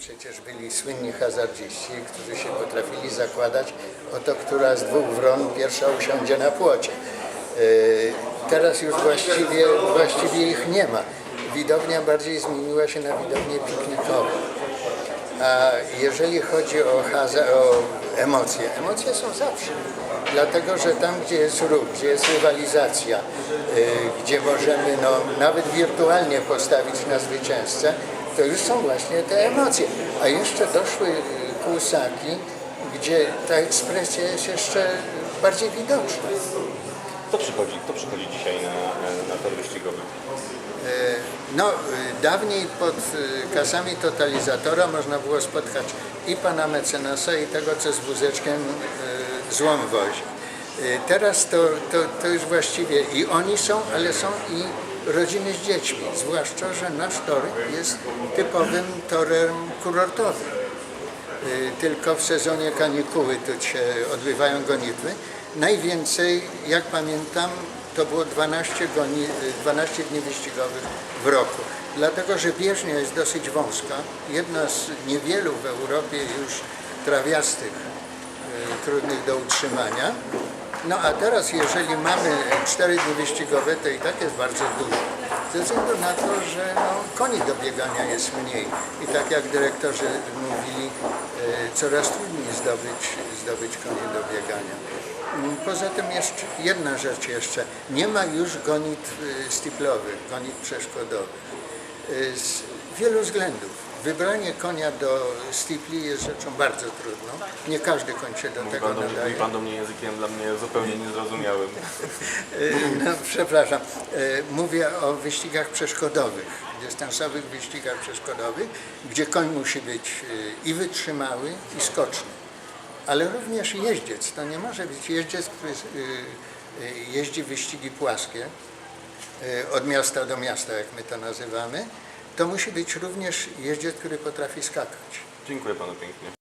przecież byli słynni hazardziści, którzy się potrafili zakładać o to, która z dwóch wron pierwsza usiądzie na płocie. Yy, Teraz już właściwie, właściwie ich nie ma. Widownia bardziej zmieniła się na widownię piknikową. A jeżeli chodzi o, o emocje, emocje są zawsze. Dlatego, że tam, gdzie jest ruch, gdzie jest rywalizacja, y, gdzie możemy no, nawet wirtualnie postawić na zwycięzcę, to już są właśnie te emocje. A jeszcze doszły y, kłusaki, gdzie ta ekspresja jest jeszcze bardziej widoczna. Kto przychodzi, kto przychodzi dzisiaj na, na tor wyścigowy? No, y, dawniej pod y, kasami totalizatora można było spotkać i pana mecenasa, i tego, co z wózeczkiem y, złom wozi. Y, Teraz to, to, to już właściwie i oni są, ale są i rodziny z dziećmi, zwłaszcza, że nasz tor jest typowym torem kurortowym. Y, Tylko w sezonie kanikuły tu się odbywają gonitwy. Najwięcej, jak pamiętam, to było 12, goni, y, 12 dni wyścigowych w roku. Dlatego, że bieżnia jest dosyć wąska. Jedna z niewielu w Europie już trawiastych, y, trudnych do utrzymania. No a teraz, jeżeli mamy 4 dni wyścigowe, to i tak jest bardzo dużo. Ze względu na to, że no, koni do biegania jest mniej. I tak jak dyrektorzy mówili, e, coraz trudniej zdobyć, zdobyć konie do biegania. Mm, Poza tym jeszcze jedna rzecz jeszcze. Nie ma już gonitw e, stiplowych, gonitw przeszkodowych. E, Z wielu względów. Wybranie konia do stipli jest rzeczą bardzo trudną. Nie każdy koń się do Mówi tego pan, do, nadaje. mówi pan do mnie językiem dla mnie zupełnie niezrozumiałym. No, przepraszam, E, mówię o wyścigach przeszkodowych, dystansowych wyścigach przeszkodowych, gdzie koń musi być e, i wytrzymały, i skoczny. Ale również jeździec. To nie może być jeździec, który e, jeździ wyścigi płaskie, od miasta do miasta, jak my to nazywamy. To musi być również jeździec, który potrafi skakać. Dziękuję panu pięknie.